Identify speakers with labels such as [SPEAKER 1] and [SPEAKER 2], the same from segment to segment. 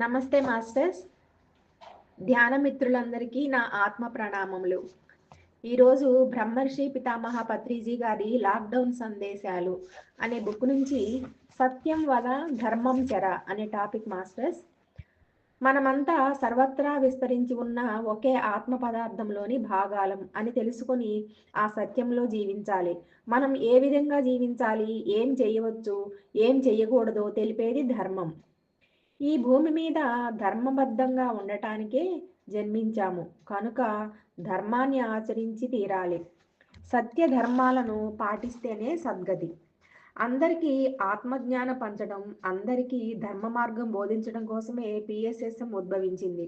[SPEAKER 1] నమస్తే మాస్టర్స్. ధ్యాన మిత్రులందరికీ నా ఆత్మ ప్రణామములు. ఈరోజు బ్రహ్మర్షి పితామహ పత్రిజీ గారి లాక్డౌన్ సందేశాలు అనే బుక్ నుంచి సత్యం వద ధర్మం చెర అనే టాపిక్ మాస్టర్స్. మనమంతా సర్వత్రా విస్తరించి ఉన్న ఒకే ఆత్మ పదార్థంలోని భాగాలం అని తెలుసుకొని ఆ సత్యంలో జీవించాలి. మనం ఏ విధంగా జీవించాలి? ఏం చేయవచ్చు? ఏం చేయకూడదో తెలిపేది ధర్మం. ఈ భూమి మీద ధర్మబద్ధంగా ఉండటానికే జన్మించాము. కనుక ధర్మాన్ని ఆచరించి తీరాలి. సత్య ధర్మాలను పాటిస్తేనే సద్గతి. అందరికీ ఆత్మజ్ఞాన పంచడం అందరికీ ధర్మ మార్గం బోధించడం కోసమే పిఎస్ఎస్ఎం ఉద్భవించింది.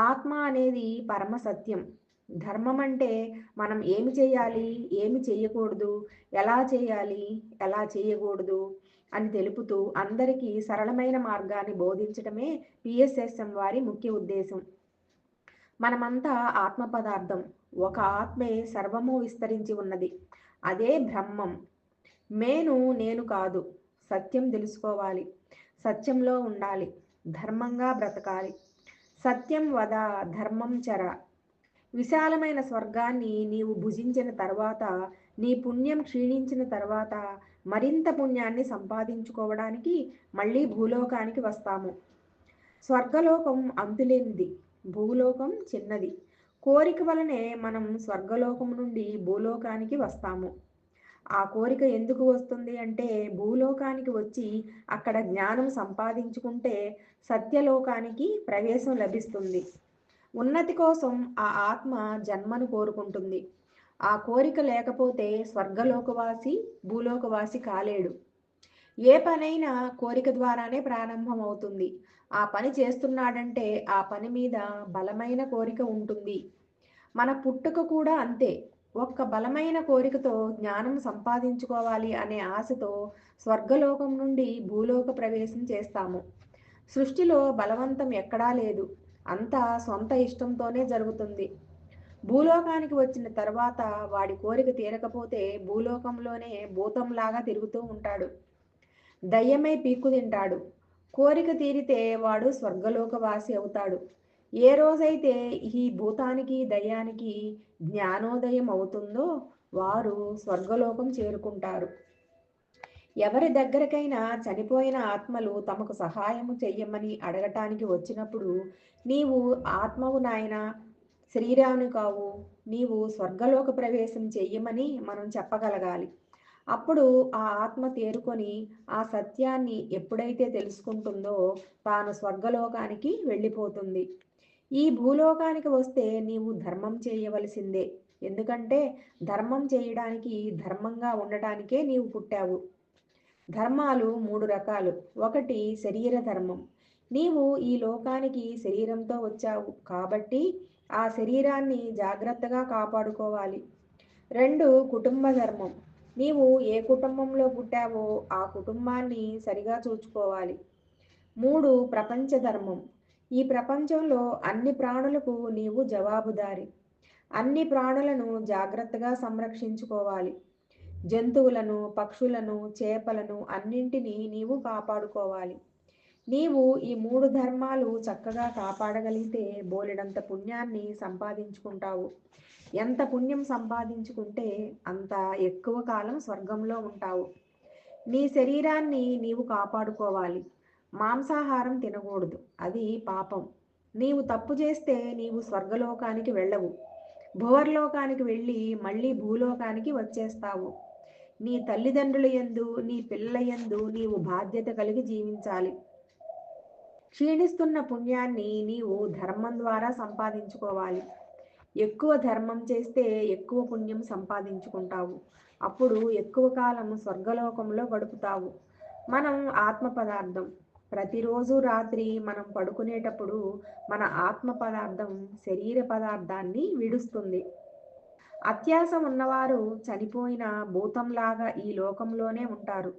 [SPEAKER 1] ఆత్మ అనేది పరమ సత్యం. ధర్మం అంటే మనం ఏమి చేయాలి ఏమి చేయకూడదు ఎలా చేయాలి ఎలా చేయకూడదు అని తెలుపుతూ అందరికీ సరళమైన మార్గాన్ని బోధించడమే పిఎస్ఎస్ఎం వారి ముఖ్య ఉద్దేశం. మనమంతా ఆత్మ పదార్థం. ఒక ఆత్మే సర్వము విస్తరించి ఉన్నది. అదే బ్రహ్మం. మేను నేను కాదు. సత్యం తెలుసుకోవాలి. సత్యంలో ఉండాలి. ధర్మంగా బ్రతకాలి. సత్యం వద ధర్మం చర. విశాలమైన స్వర్గాన్ని నీవు భుజించిన తర్వాత నీ పుణ్యం క్షీణించిన తర్వాత మరింత పుణ్యాన్ని సంపాదించుకోవడానికి మళ్ళీ భూలోకానికి వస్తాము. స్వర్గలోకం అంతులేనిది భూలోకం చిన్నది. కోరిక వలనే మనం స్వర్గలోకం నుండి భూలోకానికి వస్తాము. ఆ కోరిక ఎందుకు వస్తుంది అంటే భూలోకానికి వచ్చి అక్కడ జ్ఞానం సంపాదించుకుంటే సత్యలోకానికి ప్రవేశం లభిస్తుంది. ఉన్నతి కోసం ఆ ఆత్మ జన్మను కోరుకుంటుంది. ఆ కోరిక లేకపోతే స్వర్గలోకవాసి భూలోకవాసి కాలేడు. ఏ పనైనా కోరిక ద్వారానే ప్రారంభం అవుతుంది ఆ పని చేస్తున్నాడంటే ఆ పని మీద బలమైన కోరిక ఉంటుంది. మన పుట్టుక కూడా అంతే. ఒక్క బలమైన కోరికతో జ్ఞానం సంపాదించుకోవాలి అనే ఆశతో స్వర్గలోకం నుండి భూలోక ప్రవేశం చేస్తాము. సృష్టిలో బలవంతం ఎక్కడా లేదు. అంతా సొంత ఇష్టంతోనే జరుగుతుంది. భూలోకానికి వచ్చిన తర్వాత వాడి కోరిక తీరకపోతే భూలోకంలోనే భూతంలాగా తిరుగుతూ ఉంటాడు. దయ్యమై పీక్కు తింటాడు. కోరిక తీరితే వాడు స్వర్గలోకవాసి అవుతాడు. ఏ రోజైతే ఈ భూతానికి దయ్యానికి జ్ఞానోదయం అవుతుందో వారు స్వర్గలోకం చేరుకుంటారు. ఎవరి దగ్గరకైనా చనిపోయిన ఆత్మలు తమకు సహాయము చెయ్యమని అడగటానికి వచ్చినప్పుడు నీవు ఆత్మవు నాయన శరీరాన్ని కావు నీవు స్వర్గలోక ప్రవేశం చెయ్యమని మనం చెప్పగలగాలి. అప్పుడు ఆ ఆత్మ తేరుకొని ఆ సత్యాన్ని ఎప్పుడైతే తెలుసుకుంటుందో తాను స్వర్గలోకానికి వెళ్ళిపోతుంది. ఈ భూలోకానికి వస్తే నీవు ధర్మం చేయవలసిందే. ఎందుకంటే ధర్మం చేయడానికి ధర్మంగా ఉండటానికే నీవు పుట్టావు. ధర్మాలు మూడు రకాలు. ఒకటి శరీర ధర్మం. నీవు ఈ లోకానికి శరీరంతో వచ్చావు కాబట్టి ఆ శరీరాన్ని జాగ్రత్తగా కాపాడుకోవాలి. రెండు కుటుంబ ధర్మం. నీవు ఏ కుటుంబంలో పుట్టావో ఆ కుటుంబాన్ని సరిగా చూసుకోవాలి మూడు ప్రపంచ ధర్మం. ఈ ప్రపంచంలో అన్ని ప్రాణులకు నీవు జవాబుదారి. అన్ని ప్రాణులను జాగ్రత్తగా సంరక్షించుకోవాలి. జంతువులను పక్షులను చేపలను అన్నింటినీ నీవు కాపాడుకోవాలి. నీవు ఈ మూడు ధర్మాలు చక్కగా కాపాడగలిగితే బోలెడంత పుణ్యాన్ని సంపాదించుకుంటావు. ఎంత పుణ్యం సంపాదించుకుంటే అంత ఎక్కువ కాలం స్వర్గంలో ఉంటావు. నీ శరీరాన్ని నీవు కాపాడుకోవాలి. మాంసాహారం తినకూడదు. అది పాపం. నీవు తప్పు చేస్తే నీవు స్వర్గలోకానికి వెళ్ళవు. భువర్లోకానికి వెళ్ళి మళ్ళీ భూలోకానికి వచ్చేస్తావు. నీ తల్లిదండ్రుల యందు నీ పిల్లల యందు నీవు బాధ్యత కలిగి జీవించాలి. క్షీణిస్తున్న పుణ్యాన్ని నీవు ధర్మం ద్వారా సంపాదించుకోవాలి. ఎక్కువ ధర్మం చేస్తే ఎక్కువ పుణ్యం సంపాదించుకుంటావు. అప్పుడు ఎక్కువ కాలం స్వర్గలోకంలో గడుపుతావు. మనం ఆత్మ పదార్థం. ప్రతిరోజు రాత్రి మనం పడుకునేటప్పుడు మన ఆత్మ పదార్థం శరీర పదార్థాన్ని విడుస్తుంది. అత్యాస ఉన్నవారు చనిపోయిన భూతంలాగా ఈ లోకంలోనే ఉంటారు.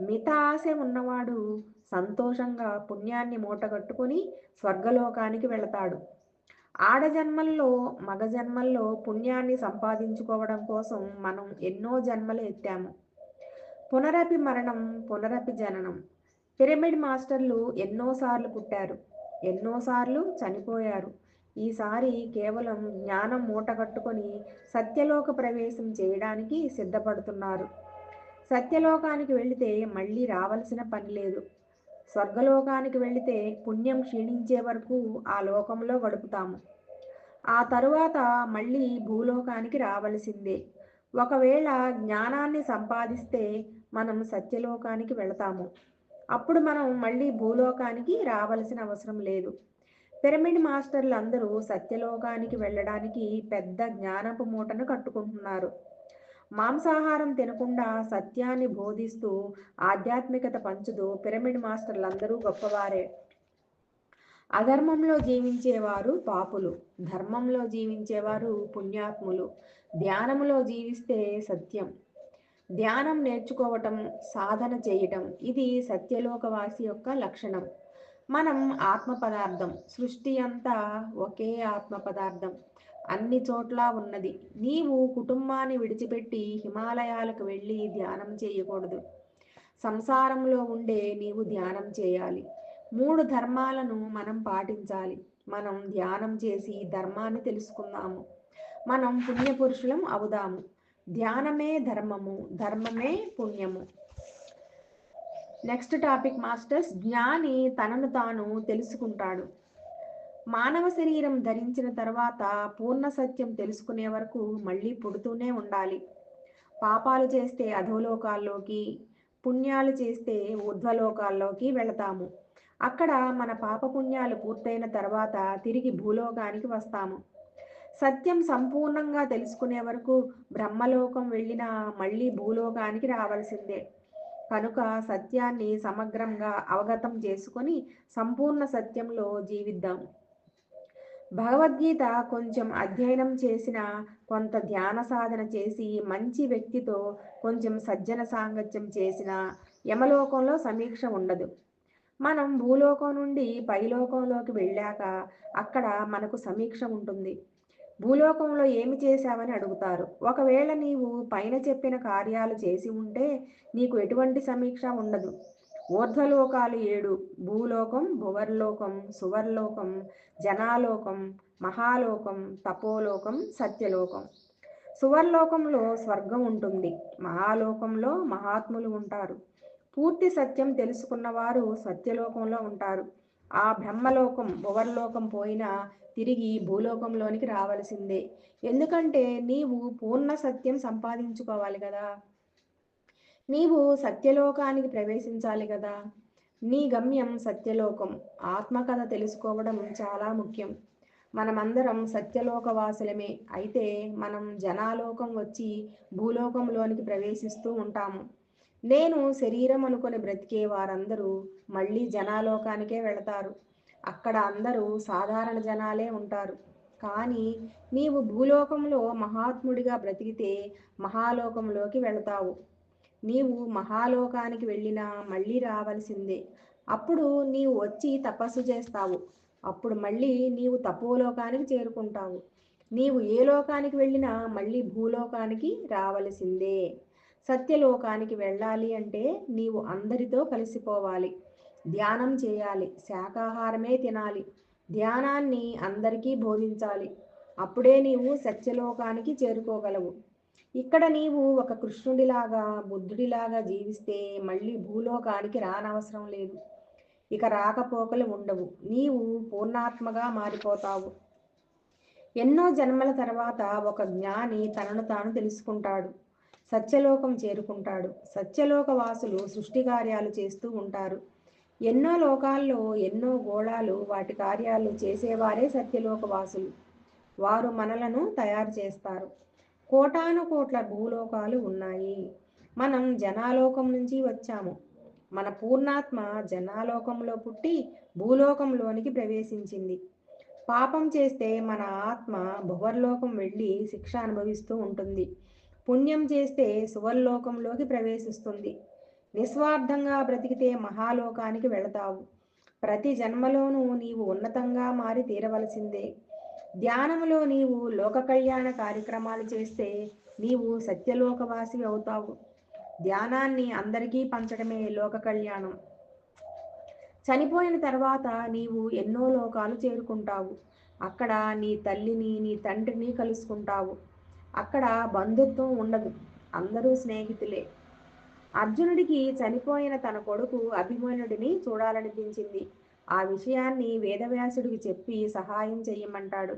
[SPEAKER 1] మిత ఆశ ఉన్నవాడు సంతోషంగా పుణ్యాన్ని మూటగట్టుకుని స్వర్గలోకానికి వెళతాడు. ఆడజన్మల్లో మగ జన్మల్లో పుణ్యాన్ని సంపాదించుకోవడం కోసం మనం ఎన్నో జన్మలు ఎత్తాము. పునరపి మరణం పునరపి జననం. పిరమిడ్ మాస్టర్లు ఎన్నోసార్లు పుట్టారు. ఎన్నోసార్లు చనిపోయారు. ఈసారి కేవలం జ్ఞానం మూటగట్టుకొని సత్యలోక ప్రవేశం చేయడానికి సిద్ధపడుతున్నారు. సత్యలోకానికి వెళితే మళ్ళీ రావలసిన పని లేదు. స్వర్గలోకానికి వెళితే పుణ్యం క్షీణించే వరకు ఆ లోకంలో గడుపుతాము. ఆ తరువాత మళ్ళీ భూలోకానికి రావలసిందే. ఒకవేళ జ్ఞానాన్ని సంపాదిస్తే మనం సత్యలోకానికి వెళతాము. అప్పుడు మనం మళ్ళీ భూలోకానికి రావలసిన అవసరం లేదు. పిరమిడ్ మాస్టర్లు అందరూ సత్యలోకానికి వెళ్ళడానికి పెద్ద జ్ఞానపు మూటను కట్టుకుంటున్నారు. మాంసాహారం తినకుండా సత్యాన్ని బోధిస్తూ ఆధ్యాత్మికత పంచుతూ పిరమిడ్ మాస్టర్లందరూ గొప్పవారే. అధర్మంలో జీవించేవారు పాపులు ధర్మంలో జీవించేవారు పుణ్యాత్ములు ధ్యానములో జీవిస్తే సత్యం. ధ్యానం నేర్చుకోవటం సాధన చేయటం ఇది సత్యలోకవాసి యొక్క లక్షణం. మనం ఆత్మ పదార్థం సృష్టి అంతా ఒకే ఆత్మ పదార్థం అన్ని చోట్ల ఉన్నది. నీవు కుటుంబాన్ని విడిచిపెట్టి హిమాలయాలకు వెళ్ళి ధ్యానం చేయకూడదు. సంసారంలో ఉండే నీవు ధ్యానం చేయాలి. మూడు ధర్మాలను మనం పాటించాలి. మనం ధ్యానం చేసి ధర్మాన్ని తెలుసుకుందాము. మనం పుణ్యపురుషులం అవుదాము. ధ్యానమే ధర్మము ధర్మమే పుణ్యము. నెక్స్ట్ టాపిక్ మాస్టర్స్ జ్ఞాని తనను తాను తెలుసుకుంటాడు. మానవ శరీరం ధరించిన తర్వాత పూర్ణ సత్యం తెలుసుకునే వరకు మళ్ళీ పుడుతూనే ఉండాలి. పాపాలు చేస్తే అధోలోకాల్లోకి పుణ్యాలు చేస్తే ఊర్ధ్వలోకాల్లోకి వెళతాము. అక్కడ మన పాపపుణ్యాలు పూర్తయిన తర్వాత తిరిగి భూలోకానికి వస్తాము. సత్యం సంపూర్ణంగా తెలుసుకునే వరకు బ్రహ్మలోకం వెళ్ళినా మళ్ళీ భూలోకానికి రావాల్సిందే. కనుక సత్యాన్ని సమగ్రంగా అవగతం చేసుకొని సంపూర్ణ సత్యంలో జీవిద్దాం భగవద్గీత కొంచెం అధ్యయనం చేసిన కొంత ధ్యాన సాధన చేసి మంచి వ్యక్తితో కొంచెం సజ్జన సాంగత్యం చేసిన యమలోకంలో సమీక్ష ఉండదు. మనం భూలోకం నుండి పైలోకంలోకి వెళ్ళాక అక్కడ మనకు సమీక్ష ఉంటుంది. భూలోకంలో ఏమి చేశావని అడుగుతారు. ఒకవేళ నీవు పైన చెప్పిన కార్యాలు చేసి ఉంటే నీకు ఎటువంటి సమీక్ష ఉండదు. ఊర్ధ్వలోకాలు ఏడు. భూలోకం భువర్లోకం సువర్లోకం జనాలోకం మహాలోకం తపోలోకం సత్యలోకం. సువర్లోకంలో స్వర్గం ఉంటుంది. మహాలోకంలో మహాత్ములు ఉంటారు. పూర్తి సత్యం తెలుసుకున్నవారు సత్యలోకంలో ఉంటారు. ఆ బ్రహ్మలోకం భువర్లోకం పోయినా తిరిగి భూలోకంలోనికి రావలసిందే. ఎందుకంటే నీవు పూర్ణ సత్యం సంపాదించుకోవాలి కదా. నీవు సత్యలోకానికి ప్రవేశించాలి కదా. నీ గమ్యం సత్యలోకం. ఆత్మకథ తెలుసుకోవడం చాలా ముఖ్యం. మనమందరం సత్యలోక వాసులమే అయితే మనం జనాలోకం వచ్చి భూలోకంలోనికి ప్రవేశిస్తూ ఉంటాము. నేను శరీరం అనుకొని బ్రతికే వారందరూ మళ్ళీ జనాలోకానికే వెళతారు. అక్కడ అందరూ సాధారణ జనాలే ఉంటారు. కానీ నీవు భూలోకంలో మహాత్ముడిగా బ్రతికితే మహాలోకంలోకి వెళతావు. నీవు మహాలోకానికి వెళ్ళినా మళ్ళీ రావలసిందే. అప్పుడు నీవు వచ్చి తపస్సు చేస్తావు. అప్పుడు మళ్ళీ నీవు తపోలోకానికి చేరుకుంటావు. నీవు ఏ లోకానికి వెళ్ళినా మళ్ళీ భూలోకానికి రావలసిందే. సత్యలోకానికి వెళ్ళాలి అంటే నీవు అందరితో కలిసిపోవాలి. ధ్యానం చేయాలి. శాకాహారమే తినాలి. ధ్యానాన్ని అందరికీ బోధించాలి. అప్పుడే నీవు సత్యలోకానికి చేరుకోగలవు. ఇక్కడ నీవు ఒక కృష్ణుడిలాగా బుద్ధుడిలాగా జీవిస్తే మళ్ళీ భూలోకానికి రానవసరం లేదు. ఇక రాకపోకలు ఉండవు. నీవు పూర్ణాత్మగా మారిపోతావు. ఎన్నో జన్మల తర్వాత ఒక జ్ఞాని తనను తాను తెలుసుకుంటాడు. సత్యలోకం చేరుకుంటాడు. సత్యలోక వాసులు సృష్టి కార్యాలు చేస్తూ ఉంటారు. ఎన్నో లోకాల్లో ఎన్నో గోళాలు వాటి కార్యాలు చేసేవారే సత్యలోక వాసులు వారు మనలను తయారు చేస్తారు. కోటాను కోట్ల భూలోకాలు ఉన్నాయి. మనం జనాలోకం నుంచి వచ్చాము. మన పూర్ణాత్మ జనాలోకంలో పుట్టి భూలోకంలోనికి ప్రవేశించింది. పాపం చేస్తే మన ఆత్మ భువర్లోకం వెళ్ళి శిక్ష అనుభవిస్తూ ఉంటుంది. పుణ్యం చేస్తే సువర్లోకంలోకి ప్రవేశిస్తుంది. నిస్వార్థంగా బ్రతికితే మహాలోకానికి వెళతావు. ప్రతి జన్మలోనూ నీవు ఉన్నతంగా మారి తీరవలసిందే. ధ్యానములో నీవు లోక కళ్యాణ కార్యక్రమాలు చేస్తే నీవు సత్యలోకవాసి అవుతావు. ధ్యానాన్ని అందరికీ పంచడమే లోక కళ్యాణం. చనిపోయిన తర్వాత నీవు ఎన్నో లోకాలు చేరుకుంటావు. అక్కడ నీ తల్లిని నీ తండ్రిని కలుసుకుంటావు. అక్కడ బంధుత్వం ఉండదు. అందరూ స్నేహితులే. అర్జునుడికి చనిపోయిన తన కొడుకు అభిమన్యుడిని చూడాలనిపించింది. ఆ విషయాన్ని వేదవ్యాసుడికి చెప్పి సహాయం చెయ్యమంటాడు.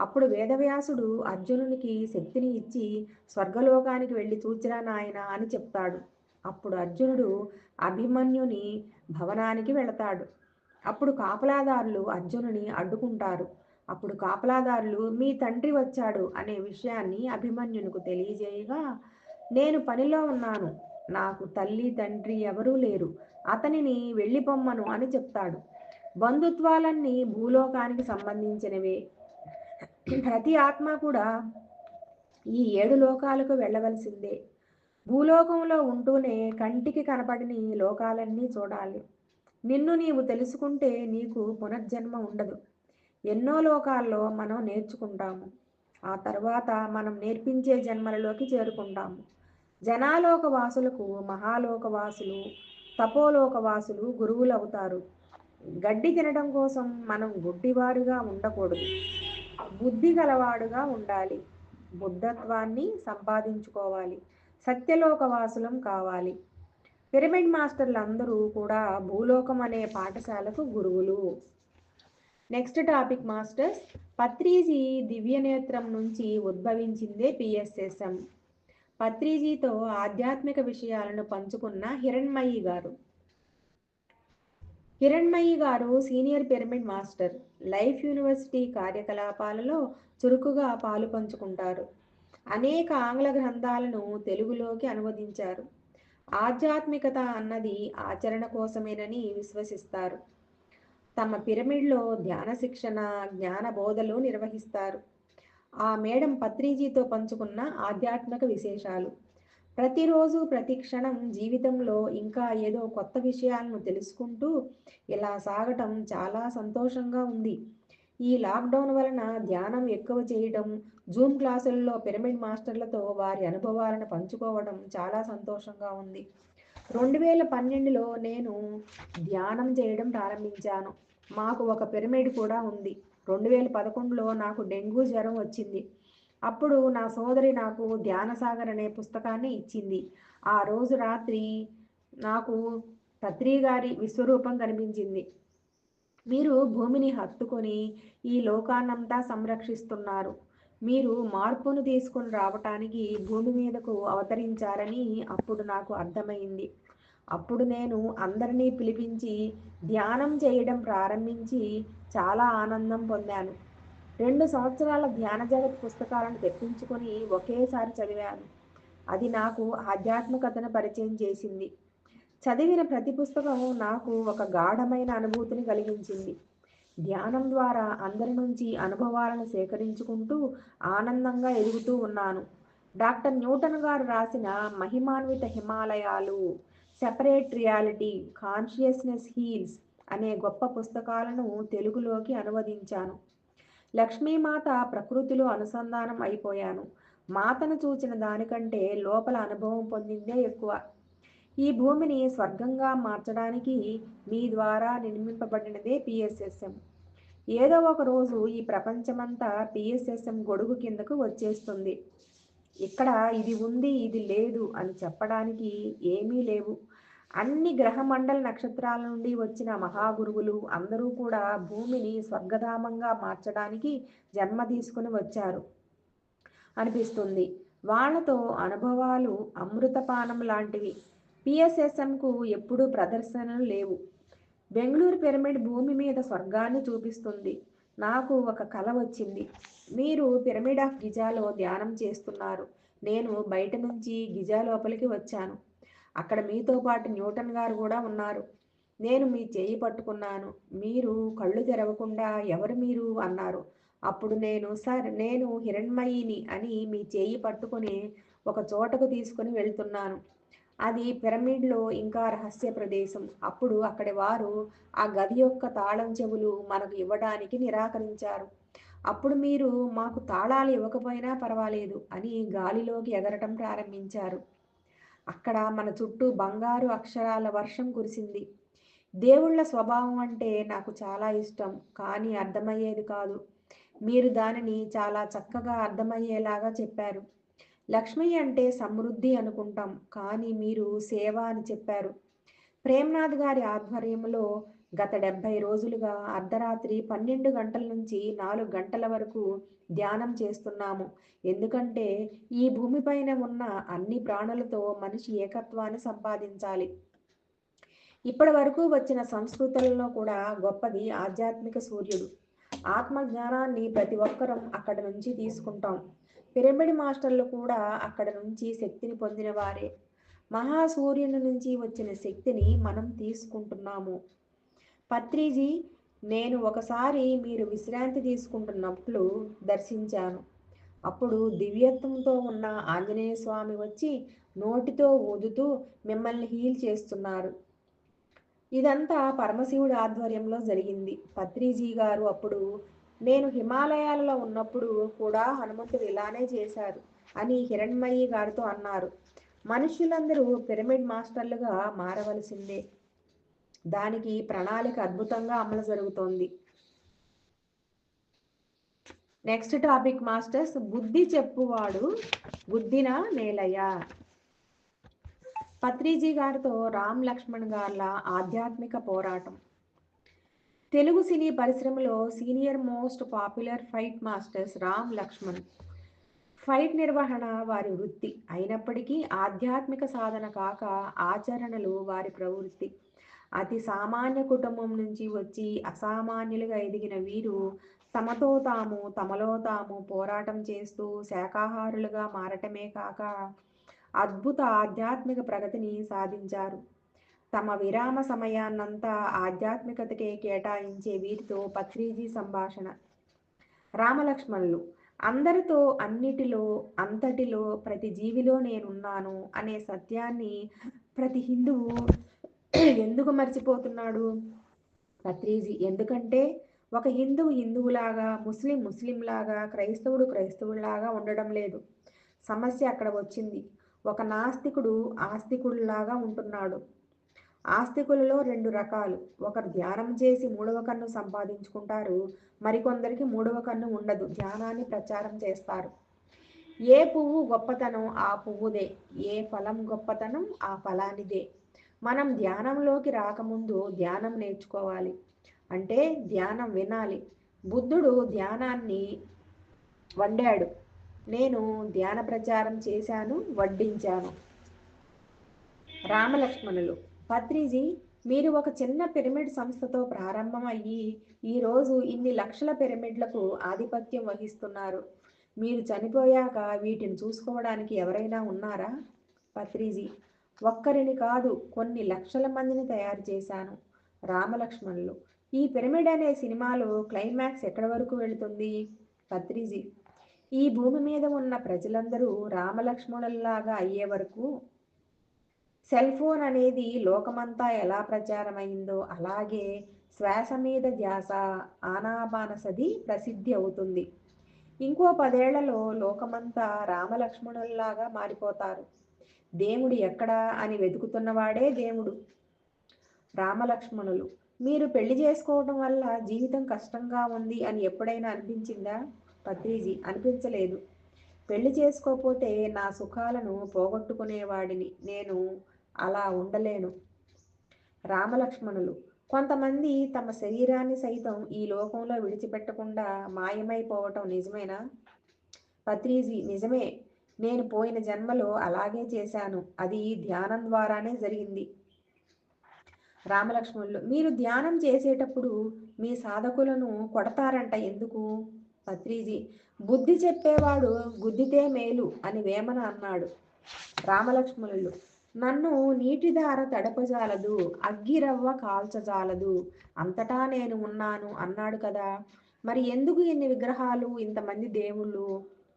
[SPEAKER 1] అప్పుడు వేదవ్యాసుడు అర్జునునికి శక్తిని ఇచ్చి స్వర్గలోకానికి వెళ్ళి చూచిరా నాయన అని చెప్తాడు. అప్పుడు అర్జునుడు అభిమన్యుని భవనానికి వెళతాడు. అప్పుడు కాపలాదారులు అర్జునుని అడ్డుకుంటారు. అప్పుడు కాపలాదారులు మీ తండ్రి వచ్చాడు అనే విషయాన్ని అభిమన్యునికి తెలియజేయగా నేను పనిలో ఉన్నాను. నాకు తల్లి తండ్రి ఎవరూ లేరు. అతనిని వెళ్ళిపొమ్మను అని చెప్తాడు. బంధుత్వాలన్నీ భూలోకానికి సంబంధించినవే. ప్రతి ఆత్మ కూడా ఈ ఏడు లోకాలకు వెళ్ళవలసిందే. భూలోకంలో ఉంటూనే కంటికి కనపడని లోకాలన్నీ చూడాలి. నిన్ను నీవు తెలుసుకుంటే నీకు పునర్జన్మ ఉండదు. ఎన్నో లోకాల్లో మనం నేర్చుకుంటాము. ఆ తర్వాత మనం నేర్పించే జన్మలలోకి చేరుకుంటాము. జనాలోక వాసులకు మహాలోక వాసులు తపోలోకవాసులు వాసులు గురువులు అవుతారు గడ్డి తినడం కోసం మనం గుడ్డివారుగా ఉండకూడదు. బుద్ధి గలవాడుగా ఉండాలి. బుద్ధత్వాన్ని సంపాదించుకోవాలి. సత్యలోకవాసులం కావాలి. పిరమిడ్ మాస్టర్లు అందరూ కూడా భూలోకం అనే పాఠశాలకు గురువులు. Next topic masters. పత్రీజీ దివ్యనేత్రం నుంచి ఉద్భవించిందే పిఎస్ఎస్ఎం. పత్రిజీతో ఆధ్యాత్మిక విషయాలను పంచుకున్న హిరణ్మయి గారు. హిరణ్మయి గారు senior pyramid master life university కార్యకలాపాలలో చురుకుగా పాలు పంచుకుంటారు. అనేక ఆంగ్ల గ్రంథాలను తెలుగులోకి అనువదించారు. ఆధ్యాత్మికత అన్నది ఆచరణ కోసమేనని విశ్వసిస్తారు. తమ పిరమిడ్లో ధ్యాన శిక్షణ జ్ఞాన బోధలు నిర్వహిస్తారు. ఆ మేడం పత్రిజీతో పంచుకున్న ఆధ్యాత్మిక విశేషాలు. ప్రతిరోజు ప్రతి క్షణం జీవితంలో ఇంకా ఏదో కొత్త విషయాలను తెలుసుకుంటూ ఇలా సాగటం చాలా సంతోషంగా ఉంది. ఈ లాక్డౌన్ వలన ధ్యానం ఎక్కువ చేయడం జూమ్ క్లాసుల్లో పిరమిడ్ మాస్టర్లతో వారి అనుభవాలను పంచుకోవడం చాలా సంతోషంగా ఉంది. రెండు వేల పన్నెండులో నేను ధ్యానం చేయడం ప్రారంభించాను. మాకు ఒక పిరమిడ్ కూడా ఉంది. రెండు వేల పదకొండులో నాకు డెంగ్యూ జ్వరం వచ్చింది. అప్పుడు నా సోదరి నాకు ధ్యానసాగర్ అనే పుస్తకాన్ని ఇచ్చింది. ఆ రోజు రాత్రి నాకు తత్రి గారి విశ్వరూపం కనిపించింది. మీరు భూమిని హత్తుకొని ఈ లోకాన్నంతా సంరక్షిస్తున్నారు. మీరు మార్పును తీసుకొని రావటానికి భూమి మీదకు అవతరించారని అప్పుడు నాకు అర్థమైంది. అప్పుడు నేను అందరినీ పిలిపించి ధ్యానం చేయడం ప్రారంభించి చాలా ఆనందం పొందాను. రెండు సంవత్సరాల ధ్యాన జగత్ పుస్తకాలను తెప్పించుకొని ఒకేసారి చదివాను. అది నాకు ఆధ్యాత్మికతను పరిచయం చేసింది. చదివిన ప్రతి పుస్తకం నాకు ఒక గాఢమైన అనుభూతిని కలిగించింది. ధ్యానం ద్వారా అందరి నుంచి అనుభవాలను సేకరించుకుంటూ ఆనందంగా ఎదుగుతూ ఉన్నాను. డాక్టర్ న్యూటన్ గారు రాసిన మహిమాన్విత హిమాలయాలు సెపరేట్ రియాలిటీ కాన్షియస్నెస్ హీల్స్ అనే గొప్ప పుస్తకాలను తెలుగులోకి అనువదించాను. లక్ష్మీమాత ప్రకృతిలో అనుసంధానం అయిపోయాను. మాతను చూచిన దానికంటే లోపల అనుభవం పొందిందే ఎక్కువ. ఈ భూమిని స్వర్గంగా మార్చడానికి మీ ద్వారా నిర్మింపబడినదే పిఎస్ఎస్ఎం ఏదో ఒక రోజు ఈ ప్రపంచమంతా పిఎస్ఎస్ఎం గొడుగు కిందకు వచ్చేస్తుంది. ఇక్కడ ఇది ఉంది ఇది లేదు అని చెప్పడానికి ఏమీ లేవు. అన్ని గ్రహమండల నక్షత్రాల నుండి వచ్చిన మహాగురువులు అందరూ కూడా భూమిని స్వర్గధామంగా మార్చడానికి జన్మ తీసుకుని వచ్చారు అనిపిస్తుంది. వాళ్ళతో అనుభవాలు అమృతపానం లాంటివి. పిఎస్ఎస్ఎంకు ఎప్పుడూ ప్రదర్శనలు లేవు. బెంగళూరు పిరమిడ్ భూమి మీద స్వర్గాన్ని చూపిస్తుంది. నాకు ఒక కల వచ్చింది. మీరు పిరమిడ్ ఆఫ్ గిజాలో ధ్యానం చేస్తున్నారు. నేను బయట నుంచి గిజా లోపలికి వచ్చాను. అక్కడ మీతో పాటు న్యూటన్ గారు కూడా ఉన్నారు. నేను మీ చేయి పట్టుకున్నాను. మీరు కళ్ళు తెరవకుండా ఎవరు మీరు అన్నారు. అప్పుడు నేను సార్ నేను హిరణ్మయిని అని మీ చేయి పట్టుకుని ఒక చోటకు తీసుకుని వెళ్తున్నాను. అది పిరమిడ్లో ఇంకా రహస్య ప్రదేశం. అప్పుడు అక్కడి వారు ఆ గది యొక్క తాళం చెవులు మనకు ఇవ్వడానికి నిరాకరించారు. అప్పుడు మీరు మాకు తాళాలు ఇవ్వకపోయినా పర్వాలేదు అని గాలిలోకి ఎగరటం ప్రారంభించారు. అక్కడ మన చుట్టూ బంగారు అక్షరాల వర్షం కురిసింది. దేవుళ్ళ స్వభావం అంటే నాకు చాలా ఇష్టం కానీ అర్థమయ్యేది కాదు. మీరు దానిని చాలా చక్కగా అర్థమయ్యేలాగా చెప్పారు. లక్ష్మి అంటే సమృద్ధి అనుకుంటాం కానీ మీరు సేవ అని చెప్పారు. ప్రేమ్నాథ్ గారి ఆధ్వర్యంలో గత డెబ్బై రోజులుగా అర్ధరాత్రి పన్నెండు గంటల నుంచి నాలుగు గంటల వరకు ధ్యానం చేస్తున్నాము. ఎందుకంటే ఈ భూమిపైన ఉన్న అన్ని ప్రాణులతో మనిషి ఏకత్వాన్ని సంపాదించాలి. ఇప్పటి వరకు వచ్చిన సంస్కృతులలో కూడా గొప్పది ఆధ్యాత్మిక సూర్యుడు. ఆత్మ జ్ఞానాన్ని ప్రతి ఒక్కరం అక్కడి నుంచి తీసుకుంటాం. పిరమిడ్ మాస్టర్లు కూడా అక్కడ నుంచి శక్తిని పొందిన వారే మహాసూర్యుని నుంచి వచ్చిన శక్తిని మనం తీసుకుంటున్నాము. పత్రిజీ నేను ఒకసారి మీరు విశ్రాంతి తీసుకుంటున్నప్పుడు దర్శించాను. అప్పుడు దివ్యత్వంతో ఉన్న ఆంజనేయ స్వామి వచ్చి నోటితో ఊదుతూ మిమ్మల్ని హీల్ చేస్తున్నారు. ఇదంతా పరమశివుడి ఆధ్వర్యంలో జరిగింది. పత్రిజీ గారు అప్పుడు నేను హిమాలయాలలో ఉన్నప్పుడు కూడా హనుమంతుడు ఇలానే చేశారు అని హిరణ్మయ్యి గారితో అన్నారు. మనుషులందరూ పిరమిడ్ మాస్టర్లుగా మారవలసిందే. దానికి ప్రణాళిక అద్భుతంగా అమలు జరుగుతోంది. నెక్స్ట్ టాపిక్ మాస్టర్స్ బుద్ధి చెప్పువాడు బుద్ధిన నేలయ్య పత్రిజీ గారితో రామ్ లక్ష్మణ్ గార్ల ఆధ్యాత్మిక పోరాటం. తెలుగు సినీ పరిశ్రమలో senior most popular fight masters Ram Lakshman. Fight నిర్వహణ వారి వృత్తి. అయినప్పటికీ ఆధ్యాత్మిక సాధన కాక ఆచరణలు వారి ప్రవృత్తి. అతి సామాన్య కుటుంబం నుంచి వచ్చి అసామాన్యులుగా ఎదిగిన వీరు తమతో తాము తమలో తాము పోరాటం చేస్తూ శాఖాహారులుగా మారటమే కాక అద్భుత ఆధ్యాత్మిక ప్రగతిని సాధించారు. తమ విరామ సమయాన్నంతా ఆధ్యాత్మికతకే కేటాయించే వీరితో పత్రిజీ సంభాషణ. రామలక్ష్మణులు అందరితో అన్నిటిలో అంతటిలో ప్రతి జీవిలో నేనున్నాను అనే సత్యాన్ని ప్రతి హిందువు ఎందుకు మర్చిపోతున్నాడు? పత్రీజీ ఎందుకంటే ఒక హిందువు హిందువులాగా ముస్లిం ముస్లింలాగా క్రైస్తవుడు క్రైస్తవులాగా ఉండడం లేదు. సమస్య అక్కడ వచ్చింది. ఒక నాస్తికుడు ఆస్తికుడిలాగా ఉంటున్నాడు. ఆస్తికులలో రెండు రకాలు. ఒకరు ధ్యానం చేసి మూడవ కన్ను సంపాదించుకుంటారు. మరికొందరికి మూడవ కన్ను ఉండదు. ధ్యానాన్ని ప్రచారం చేస్తారు. ఏ పువ్వు గొప్పతనం ఆ పువ్వుదే. ఏ ఫలం గొప్పతనం ఆ ఫలానిదే. మనం ధ్యానంలోకి రాకముందు ధ్యానం నేర్చుకోవాలి. అంటే ధ్యానం వినాలి. బుద్ధుడు ధ్యానాన్ని వండాడు. నేను ధ్యాన ప్రచారం చేశాను వడ్డించాను. రామలక్ష్మణులు పత్రిజీ మీరు ఒక చిన్న పిరమిడ్ సంస్థతో ప్రారంభమయ్యి ఈరోజు ఇన్ని లక్షల పిరమిడ్లకు ఆధిపత్యం వహిస్తున్నారు. మీరు చనిపోయాక వీటిని చూసుకోవడానికి ఎవరైనా ఉన్నారా? పత్రిజీ ఒక్కరిని కాదు కొన్ని లక్షల మందిని తయారు చేశాను రామలక్ష్మణులు. ఈ పిరమిడ్ అనే సినిమాలో క్లైమాక్స్ ఎక్కడి వరకు వెళుతుంది? పత్రిజీ ఈ భూమి మీద ఉన్న ప్రజలందరూ రామలక్ష్మణుల్లాగా అయ్యే వరకు సెల్ ఫోన్ అనేది లోకమంతా ఎలా ప్రచారమైందో అలాగే శ్వాస మీద ధ్యాస ఆనాపానసది ప్రసిద్ధి అవుతుంది. ఇంకో పదేళ్ళలో లోకమంతా రామలక్ష్మణుల్లాగా మారిపోతారు. దేవుడు ఎక్కడా అని వెతుకుతున్నవాడే దేవుడు. రామలక్ష్మణులు మీరు పెళ్ళి చేసుకోవడం వల్ల జీవితం కష్టంగా ఉంది అని ఎప్పుడైనా అనిపించిందా? పత్రిజీ అనిపించలేదు. పెళ్ళి చేసుకోకపోతే నా సుఖాలను పోగొట్టుకునేవాడిని. నేను అలా ఉండలేను. రామలక్ష్మణులు కొంతమంది తమ శరీరాన్ని సైతం ఈ లోకంలో విడిచిపెట్టకుండా మాయమైపోవటం నిజమేనా? పత్రిజీ నిజమే. నేను పోయిన జన్మలో అలాగే చేశాను. అది ధ్యానం ద్వారానే జరిగింది. రామలక్ష్మణులు మీరు ధ్యానం చేసేటప్పుడు మీ సాధకులను కొడతారంట ఎందుకు? పత్రిజీ బుద్ధి చెప్పేవాడు గుద్దితే మేలు అని వేమన అన్నాడు. రామలక్ష్మణులు నన్ను నీటిధార తడపజాలదు అగ్గిరవ్వ కాల్చజాలదు అంతటా నేను ఉన్నాను అన్నాడు కదా. మరి ఎందుకు ఇన్ని విగ్రహాలు ఇంతమంది దేవుళ్ళు?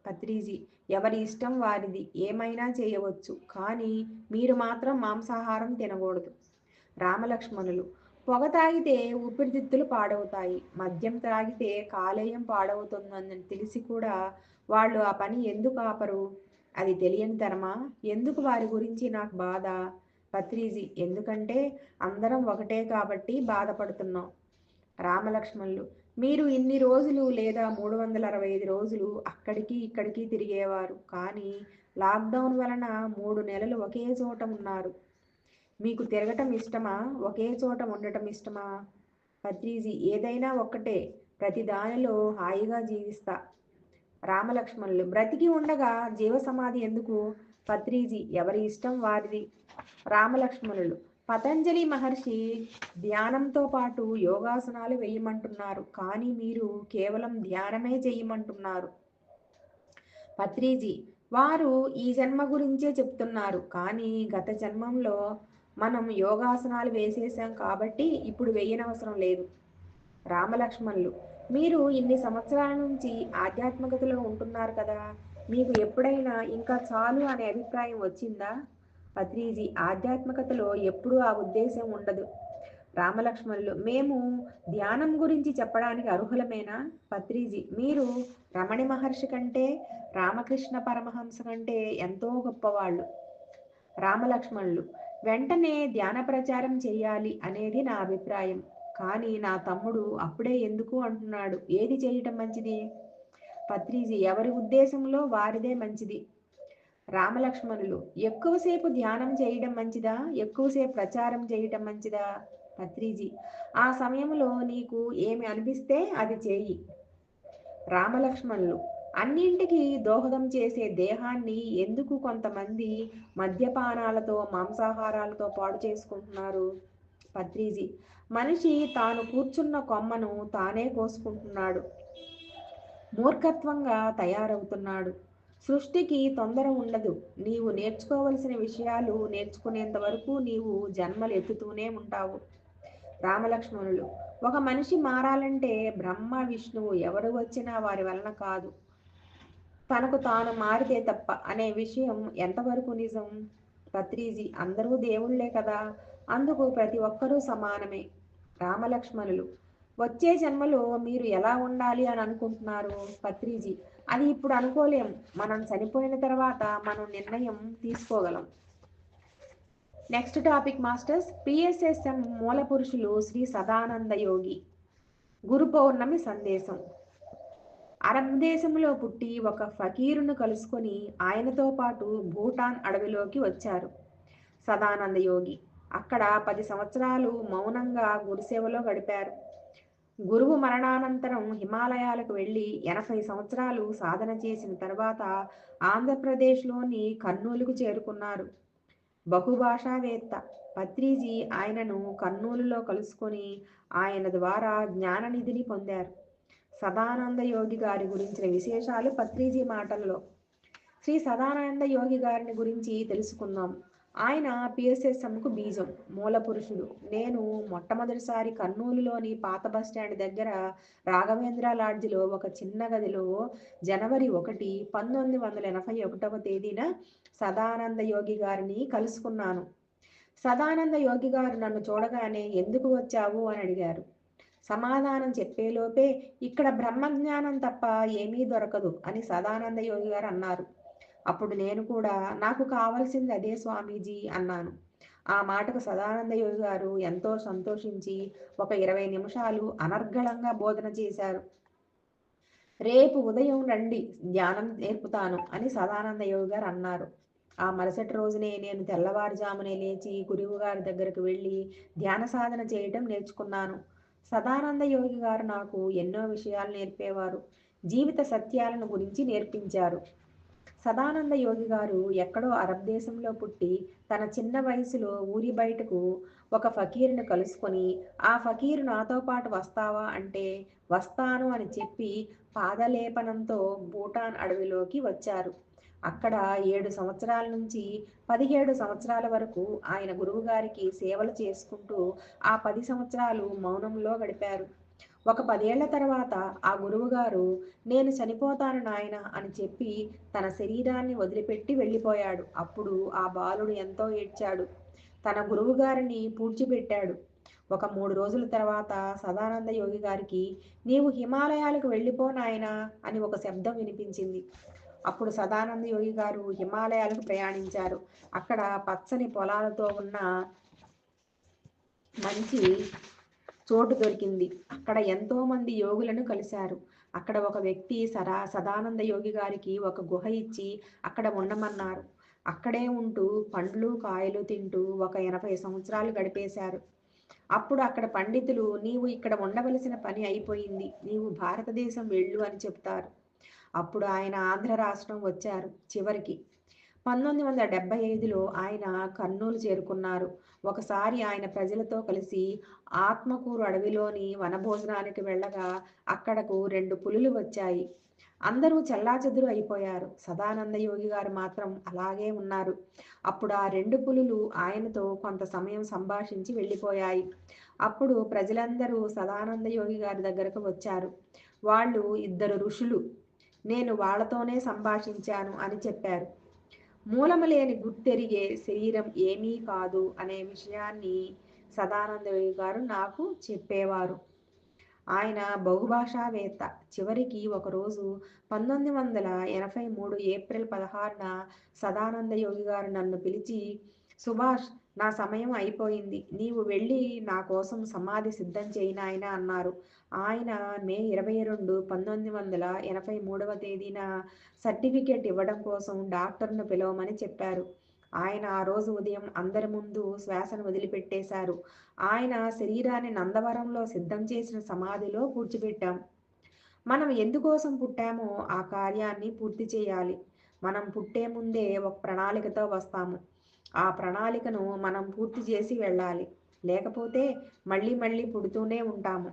[SPEAKER 1] పత్రిజీ ఎవరి ఇష్టం వారిది ఏమైనా చేయవచ్చు కానీ మీరు మాత్రం మాంసాహారం తినకూడదు. రామలక్ష్మణులు పొగ తాగితే ఊపిరితిత్తులు పాడవుతాయి మద్యం తాగితే కాలేయం పాడవుతుందని తెలిసి కూడా వాళ్ళు ఆ పని ఎందుకు ఆపరు? అది తెలియని ధర్మా ఎందుకు వారి గురించి నాకు బాధ? పత్రిజీ ఎందుకంటే అందరం ఒకటే కాబట్టి బాధపడుతున్నాం. రామలక్ష్మణులు మీరు ఇన్ని రోజులు లేదా మూడు వందల అరవై ఐదు రోజులు అక్కడికి ఇక్కడికి తిరిగేవారు. కానీ లాక్డౌన్ వలన మూడు నెలలు ఒకే చోట ఉన్నారు. మీకు తిరగటం ఇష్టమా? ఒకే చోట ఉండటం ఇష్టమా? పత్రిజీ ఏదైనా ఒక్కటే. ప్రతి దానిలో హాయిగా జీవిస్తా. రామలక్ష్మణులు బ్రతికి ఉండగా జీవ సమాధి ఎందుకు? పత్రిజీ ఎవరి ఇష్టం వారిది? రామలక్ష్మణులు పతంజలి మహర్షి ధ్యానంతో పాటు యోగాసనాలు వేయమంటున్నారు. కానీ మీరు కేవలం ధ్యానమే చేయమంటున్నారు. పత్రిజీ వారు ఈ జన్మ గురించే చెప్తున్నారు. కానీ గత జన్మంలో మనం యోగాసనాలు వేసేసాం కాబట్టి ఇప్పుడు వేయనవసరం లేదు. రామలక్ష్మణులు మీరు ఇన్ని సంవత్సరాల నుంచి ఆధ్యాత్మికతలో ఉంటున్నారు కదా మీకు ఎప్పుడైనా ఇంకా చాలు అనే అభిప్రాయం వచ్చిందా? పత్రిజీ ఆధ్యాత్మికతలో ఎప్పుడూ ఆ ఉద్దేశం ఉండదు. రామలక్ష్మణులు మేము ధ్యానం గురించి చెప్పడానికి అర్హులమేనా? పత్రిజీ మీరు రమణి మహర్షి కంటే రామకృష్ణ పరమహంస కంటే ఎంతో గొప్పవాళ్ళు. రామలక్ష్మణులు వెంటనే ధ్యాన ప్రచారం చేయాలి అనేది నా అభిప్రాయం. కానీ నా తమ్ముడు అప్పుడే ఎందుకు అంటున్నాడు? ఏది చేయటం మంచిది? పత్రిజీ ఎవరి ఉద్దేశంలో వారిదే మంచిది? రామలక్ష్మణులు ఎక్కువసేపు ధ్యానం చేయడం మంచిదా? ఎక్కువసేపు ప్రచారం చేయటం మంచిదా? పత్రిజీ ఆ సమయంలో నీకు ఏమి అనిపిస్తే అది చేయి. రామలక్ష్మణులు అన్నింటికి దోహదం చేసే దేహాన్ని ఎందుకు కొంతమంది మద్యపానాలతో మాంసాహారాలతో పాడు చేసుకుంటున్నారు? పత్రిజీ మనిషి తాను కూర్చున్న కొమ్మను తానే కోసుకుంటున్నాడు. మూర్ఖత్వంగా తయారవుతున్నాడు. సృష్టికి తొందర ఉండదు. నీవు నేర్చుకోవలసిన విషయాలు నేర్చుకునేంత వరకు నీవు జన్మలు ఎత్తుతూనే ఉంటావు. రామలక్ష్మణులు ఒక మనిషి మారాలంటే బ్రహ్మ విష్ణువు ఎవరు వచ్చినా వారి వలన కాదు. తనకు తాను మారితే తప్ప అనే విషయం ఎంతవరకు నిజం? పత్రిజీ అందరూ దేవుళ్ళే కదా. అందుకు ప్రతి ఒక్కరూ సమానమే. రామలక్ష్మణులు వచ్చే జన్మలో మీరు ఎలా ఉండాలి అని అనుకుంటున్నారు? పత్రిజీ అది ఇప్పుడు అనుకోలేం. మనం చనిపోయిన తర్వాత మనం నిర్ణయం తీసుకోగలం. నెక్స్ట్ టాపిక్ మాస్టర్స్ పిఎస్ఎస్ఎం మూల పురుషులు శ్రీ సదానంద యోగి. గురు పౌర్ణమి సందేశం. అరబ్ దేశంలో పుట్టి ఒక ఫకీరును కలుసుకొని ఆయనతో పాటు భూటాన్ అడవిలోకి వచ్చారు సదానంద యోగి. అక్కడ పది సంవత్సరాలు మౌనంగా గురుసేవలో గడిపారు. గురువు మరణానంతరం హిమాలయాలకు వెళ్ళి ఎనభై సంవత్సరాలు సాధన చేసిన తర్వాత ఆంధ్రప్రదేశ్లోని కర్నూలుకు చేరుకున్నారు. బహుభాషావేత్త పత్రిజీ ఆయనను కర్నూలులో కలుసుకొని ఆయన ద్వారా జ్ఞాననిధిని పొందారు. సదానంద యోగి గారి గురించిన విశేషాలు పత్రిజీ మాటల్లో. శ్రీ సదానంద యోగి గారిని గురించి తెలుసుకుందాం. ఆయన పిఎస్ఎస్ఎంకు బీజం. మూల పురుషుడు. నేను మొట్టమొదటిసారి కర్నూలులోని పాత బస్ స్టాండ్ దగ్గర రాఘవేంద్ర లాడ్జిలో ఒక చిన్న గదిలో జనవరి ఒకటి పంతొమ్మిది వందల ఎనభై ఒకటవ తేదీన సదానంద యోగి గారిని కలుసుకున్నాను. సదానంద యోగి గారు నన్ను చూడగానే ఎందుకు వచ్చావు? అని అడిగారు. సమాధానం చెప్పేలోపే ఇక్కడ బ్రహ్మజ్ఞానం తప్ప ఏమీ దొరకదు అని సదానంద యోగి గారు అన్నారు. అప్పుడు నేను కూడా నాకు కావలసింది అదే స్వామీజీ అన్నాను. ఆ మాటకు సదానంద యోగి గారు ఎంతో సంతోషించి ఒక ఇరవై నిమిషాలు అనర్గళంగా బోధన చేశారు. రేపు ఉదయం రండి ధ్యానం నేర్పుతాను అని సదానంద యోగి గారు అన్నారు. ఆ మరుసటి రోజునే నేను తెల్లవారుజామునే లేచి గురువు గారి దగ్గరకు వెళ్ళి ధ్యాన సాధన చేయటం నేర్చుకున్నాను. సదానంద యోగి గారు నాకు ఎన్నో విషయాలు నేర్పేవారు. జీవిత సత్యాలను గురించి నేర్పించారు. సదానంద యోగి గారు ఎక్కడో అరబ్ దేశంలో పుట్టి తన చిన్న వయసులో ఊరి బయటకు ఒక ఫకీరును కలుసుకొని ఆ ఫకీరు నాతో పాటు వస్తావా? అంటే వస్తాను అని చెప్పి పాదలేపనంతో భూటాన్ అడవిలోకి వచ్చారు. అక్కడ ఏడు సంవత్సరాల నుంచి పదిహేడు సంవత్సరాల వరకు ఆయన గురువుగారికి సేవలు చేసుకుంటూ ఆ పది సంవత్సరాలు మౌనంలో గడిపారు. ఒక పదేళ్ళ తర్వాత ఆ గురువుగారు నేను చనిపోతాను నాయన అని చెప్పి తన శరీరాన్ని వదిలిపెట్టి వెళ్ళిపోయాడు. అప్పుడు ఆ బాలుడు ఎంతో ఏడ్చాడు. తన గురువుగారిని పూడ్చిపెట్టాడు. ఒక మూడు రోజుల తర్వాత సదానంద యోగి గారికి నీవు హిమాలయాలకు వెళ్ళిపో నాయనా అని ఒక శబ్దం వినిపించింది. అప్పుడు సదానంద యోగి గారు హిమాలయాలకు ప్రయాణించారు. అక్కడ పచ్చని పొలాలతో ఉన్న మంచి చోటు దొరికింది. అక్కడ ఎంతో మంది యోగులను కలిశారు. అక్కడ ఒక వ్యక్తి సదా సదానంద యోగి గారికి ఒక గుహ ఇచ్చి అక్కడ ఉండమన్నారు. అక్కడే ఉంటూ పండ్లు కాయలు తింటూ ఒక ఎనభై సంవత్సరాలు గడిపేశారు. అప్పుడు అక్కడ పండితులు నీవు ఇక్కడ ఉండవలసిన పని అయిపోయింది. నీవు భారతదేశం వెళ్ళు అని చెప్తారు. అప్పుడు ఆయన ఆంధ్ర రాష్ట్రం వచ్చారు చివరికి. పంతొమ్మిది వందల డెబ్బై ఐదులో ఆయన కర్నూలు చేరుకున్నారు. ఒకసారి ఆయన ప్రజలతో కలిసి ఆత్మకూరు అడవిలోని వనభోజనానికి వెళ్ళగా అక్కడకు రెండు పులులు వచ్చాయి. అందరూ చెల్లాచెదురు అయిపోయారు. సదానంద యోగి గారు మాత్రం అలాగే ఉన్నారు. అప్పుడు ఆ రెండు పులులు ఆయనతో కొంత సమయం సంభాషించి వెళ్ళిపోయాయి. అప్పుడు ప్రజలందరూ సదానంద యోగి గారి దగ్గరకు వచ్చారు. వాళ్ళు ఇద్దరు ఋషులు. నేను వాళ్ళతోనే సంభాషించాను అని చెప్పారు. మూలము లేని గుర్తెరిగే శరీరం ఏమీ కాదు అనే విషయాన్ని సదానందయ్య గారు నాకు చెప్పేవారు. ఆయన బహుభాషావేత్త. చివరికి ఒకరోజు పంతొమ్మిది వందల ఎనభై మూడు ఏప్రిల్ పదహారున సదానంద యోగి గారు నన్ను పిలిచి సుభాష్ నా సమయం అయిపోయింది. నీవు వెళ్ళి నా కోసం సమాధి సిద్ధం చేయి నాయన అన్నారు. ఆయన మే ఇరవై రెండు పంతొమ్మిది వందల ఎనభై మూడవ తేదీన సర్టిఫికేట్ ఇవ్వడం కోసం డాక్టర్ను పిలవమని చెప్పారు. ఆయన ఆ రోజు ఉదయం అందరి ముందు శ్వాసను వదిలిపెట్టేశారు. ఆయన శరీరాన్ని నందవరంలో సిద్ధం చేసిన సమాధిలో కూర్చిపెట్టాం మనం ఎందుకోసం పుట్టామో ఆ కార్యాన్ని పూర్తి చేయాలి. మనం పుట్టే ముందే ఒక ప్రణాళికతో వస్తాము. ఆ ప్రణాళికను మనం పూర్తి చేసి వెళ్ళాలి. లేకపోతే మళ్ళీ మళ్ళీ పుడుతూనే ఉంటాము.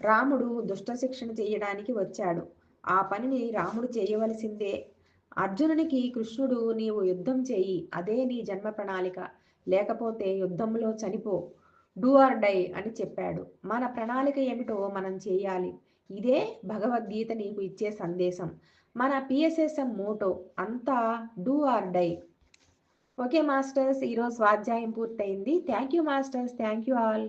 [SPEAKER 1] రాముడు దుష్ట శిక్షణ చేయడానికి వచ్చాడు. ఆ పనిని రాముడు చేయవలసిందే. అర్జునునికి కృష్ణుడు నీవు యుద్ధం చేయి అదే నీ జన్మ ప్రణాళిక. లేకపోతే యుద్ధంలో చనిపో. డూ ఆర్ డై అని చెప్పాడు. మన ప్రణాళిక ఏమిటో మనం చేయాలి. ఇదే భగవద్గీత నీకు ఇచ్చే సందేశం. మన పిఎస్ఎస్ఎం మోటో అంతా do or die okay masters ఈరోజు స్వాధ్యాయం పూర్తయింది. Thank you masters thank you all